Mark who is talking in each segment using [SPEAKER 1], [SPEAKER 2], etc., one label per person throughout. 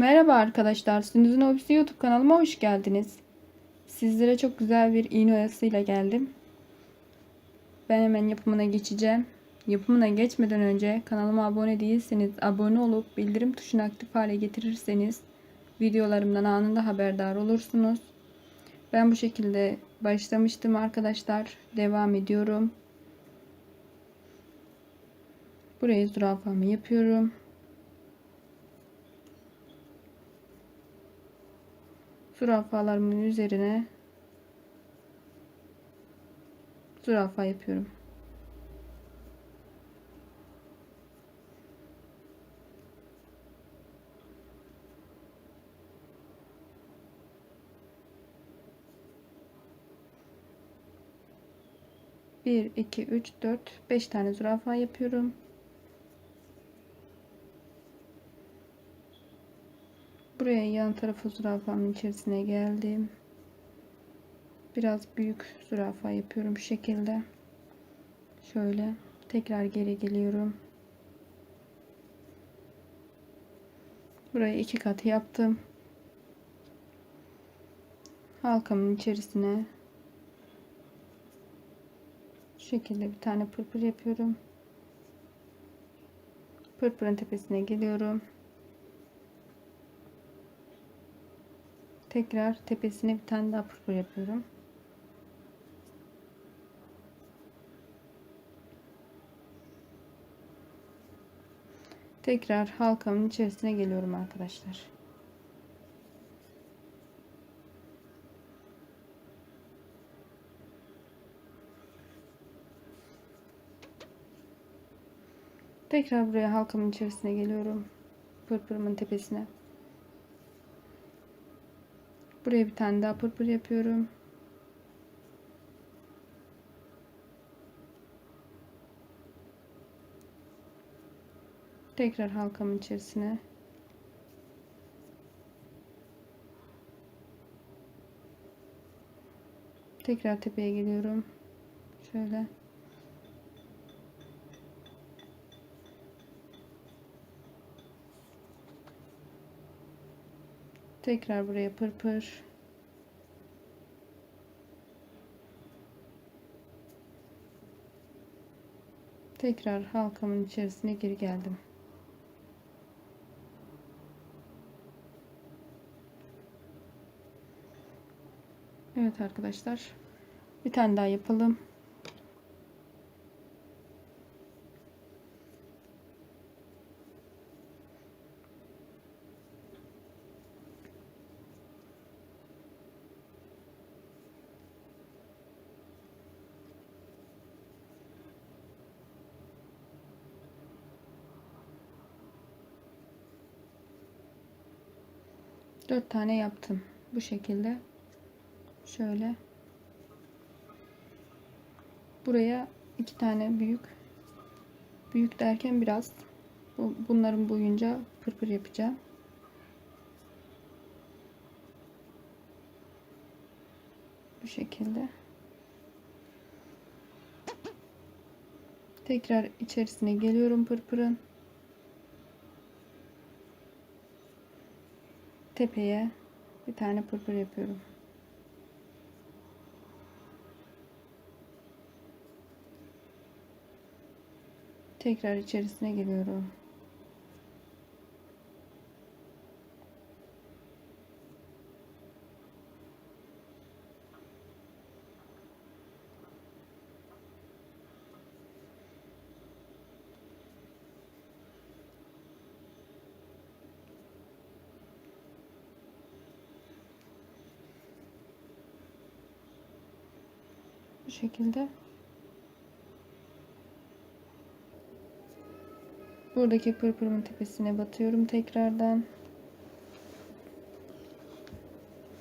[SPEAKER 1] Merhaba arkadaşlar, Sündüz'ün Hobisi YouTube kanalıma hoş geldiniz. Sizlere çok güzel bir iğne oyasıyla geldim. Ben hemen yapımına geçeceğim. Yapımına geçmeden önce kanalıma abone değilseniz abone olup bildirim tuşunu aktif hale getirirseniz videolarımdan anında haberdar olursunuz. Ben bu şekilde başlamıştım arkadaşlar. Devam ediyorum. Burayı zürafamı yapıyorum. Zürafalarımın üzerine zürafa yapıyorum. Bir, iki, üç, dört, beş tane zürafa yapıyorum. Buraya yan tarafı zürafamın içerisine geldim. Biraz büyük zürafa yapıyorum şu şekilde. Şöyle tekrar geri geliyorum. Burayı iki kat yaptım. Halkamın içerisine şu şekilde bir tane pırpır yapıyorum. Pırpırın tepesine geliyorum. Tekrar tepesine bir tane daha pırpır yapıyorum. Tekrar halkamın içerisine geliyorum arkadaşlar. Tekrar buraya halkamın içerisine geliyorum. Pırpırımın tepesine. Buraya bir tane daha pırpır yapıyorum. Tekrar halkamın içerisine tekrar tepeye geliyorum. Şöyle Tekrar buraya pırpır. Tekrar halkamın içerisine geri geldim. Evet arkadaşlar. Bir tane daha yapalım. Dört tane yaptım. Bu şekilde. Şöyle. Buraya iki tane büyük. Büyük derken biraz. Bunların boyunca pırpır yapacağım. Bu şekilde. Tekrar içerisine geliyorum pırpırın. Tepeye bir tane pırpır yapıyorum. Tekrar içerisine geliyorum. Bu şekilde. Buradaki pırpırımın tepesine batıyorum tekrardan.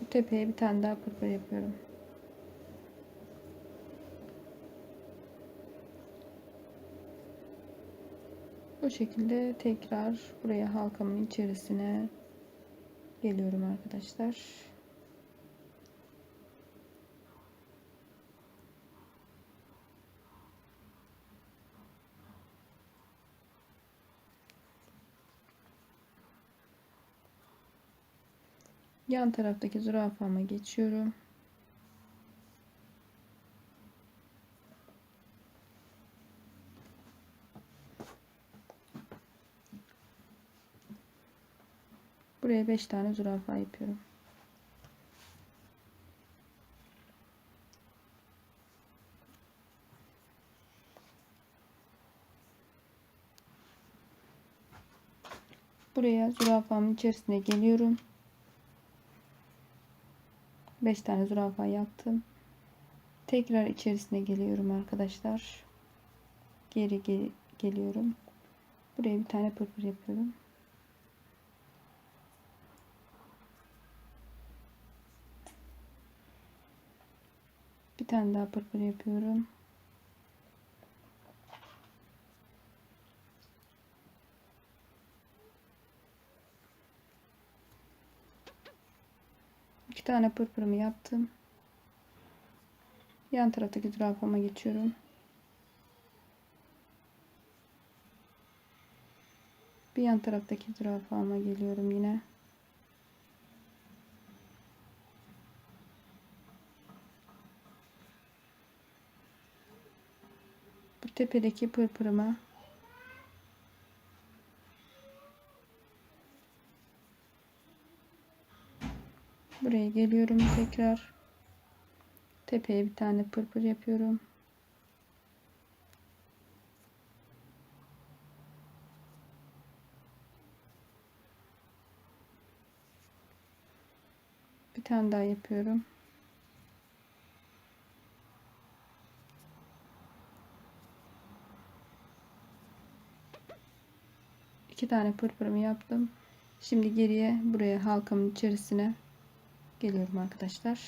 [SPEAKER 1] Bu tepeye bir tane daha pırpır yapıyorum. Bu şekilde tekrar buraya halkamın içerisine geliyorum arkadaşlar. Yan taraftaki zürafama geçiyorum. Buraya 5 tane zürafa yapıyorum. Buraya zürafamın içerisine geliyorum. 5 tane zürafa yaptım. Tekrar içerisine geliyorum arkadaşlar. Geri geri geliyorum. Buraya bir tane pırpır yapıyorum. Bir tane daha pırpır yapıyorum. Tane pırpırımı yaptım. Yan taraftaki zürafama geçiyorum. Bir yan taraftaki zürafama geliyorum yine. Bu tepedeki pırpırıma Buraya geliyorum tekrar. Tepeye bir tane pırpır yapıyorum. Bir tane daha yapıyorum. İki tane pırpırımı yaptım. Şimdi geriye buraya halkamın içerisine geliyorum arkadaşlar.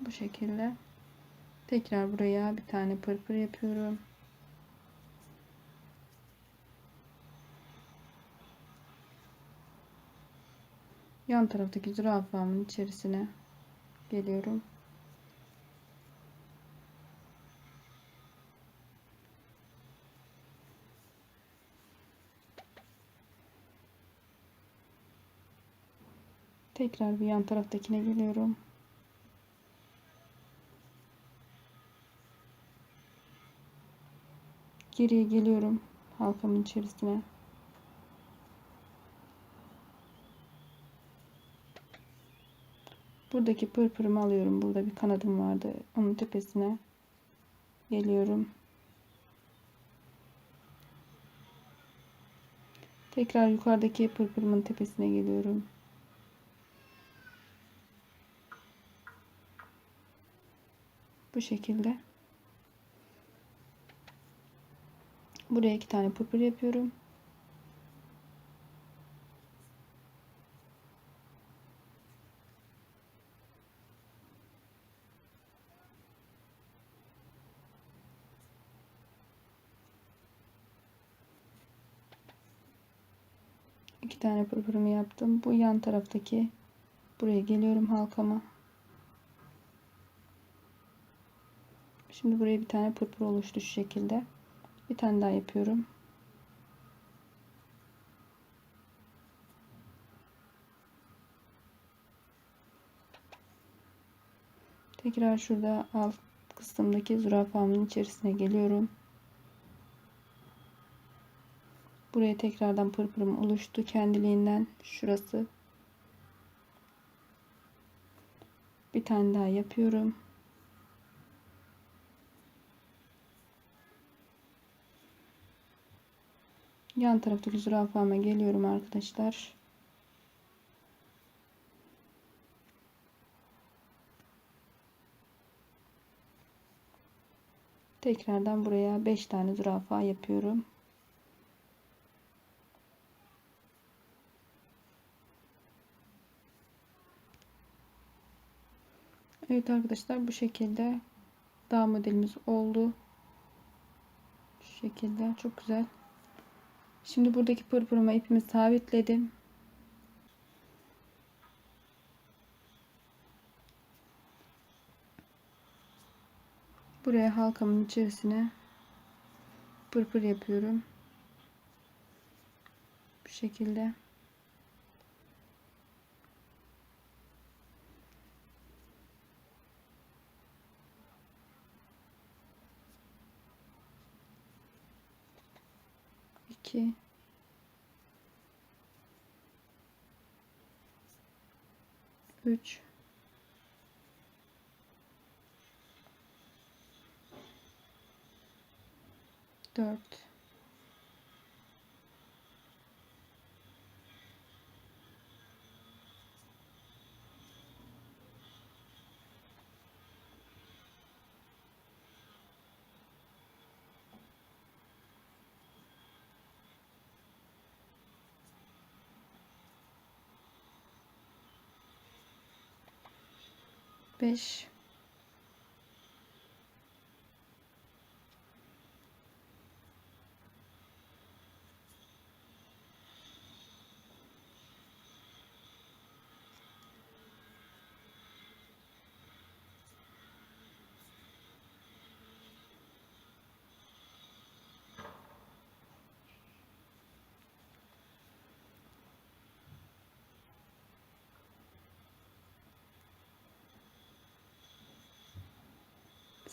[SPEAKER 1] Bu şekilde. Tekrar buraya bir tane pırpır yapıyorum. Yan taraftaki zürafamın içerisine geliyorum. Tekrar bir yan taraftakine geliyorum. Geriye geliyorum halkamın içerisine. Buradaki pırpırımı alıyorum. Burada bir kanadım vardı. Onun tepesine geliyorum. Tekrar yukarıdaki pırpırımın tepesine geliyorum. Bu şekilde. Buraya iki tane pırpır yapıyorum. İki tane pırpırımı yaptım. Bu yan taraftaki buraya geliyorum halkama. Şimdi buraya bir tane pırpır oluştu şu şekilde. Bir tane daha yapıyorum. Tekrar şurada alt kısımdaki zürafamın içerisine geliyorum. Buraya tekrardan pırpırım oluştu kendiliğinden. Şurası. Bir tane daha yapıyorum. Yan taraftaki zürafama geliyorum arkadaşlar. Tekrardan buraya 5 tane zürafa yapıyorum. Evet arkadaşlar bu şekilde dağ modelimiz oldu. Şu şekilde çok güzel. Şimdi buradaki pırpırıma ipimi sabitledim. Buraya halkamın içerisine pırpır yapıyorum. Bu şekilde. İki. Üç. Dört. Beş.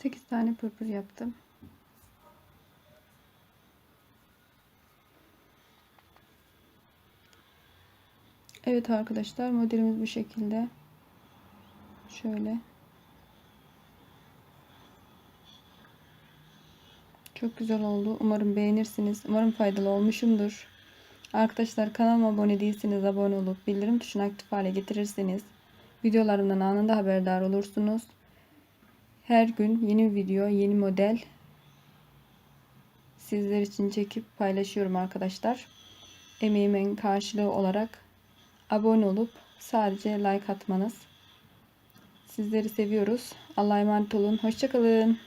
[SPEAKER 1] Sekiz tane pırpır yaptım. Evet arkadaşlar modelimiz bu şekilde. Şöyle. Çok güzel oldu. Umarım beğenirsiniz. Umarım faydalı olmuşumdur. Arkadaşlar kanalıma abone değilseniz abone olup bildirim tuşunu aktif hale getirirseniz videolarımdan anında haberdar olursunuz. Her gün yeni video, yeni model sizler için çekip paylaşıyorum arkadaşlar. Emeğimin karşılığı olarak abone olup sadece like atmanız. Sizleri seviyoruz. Allah'a emanet olun. Hoşçakalın.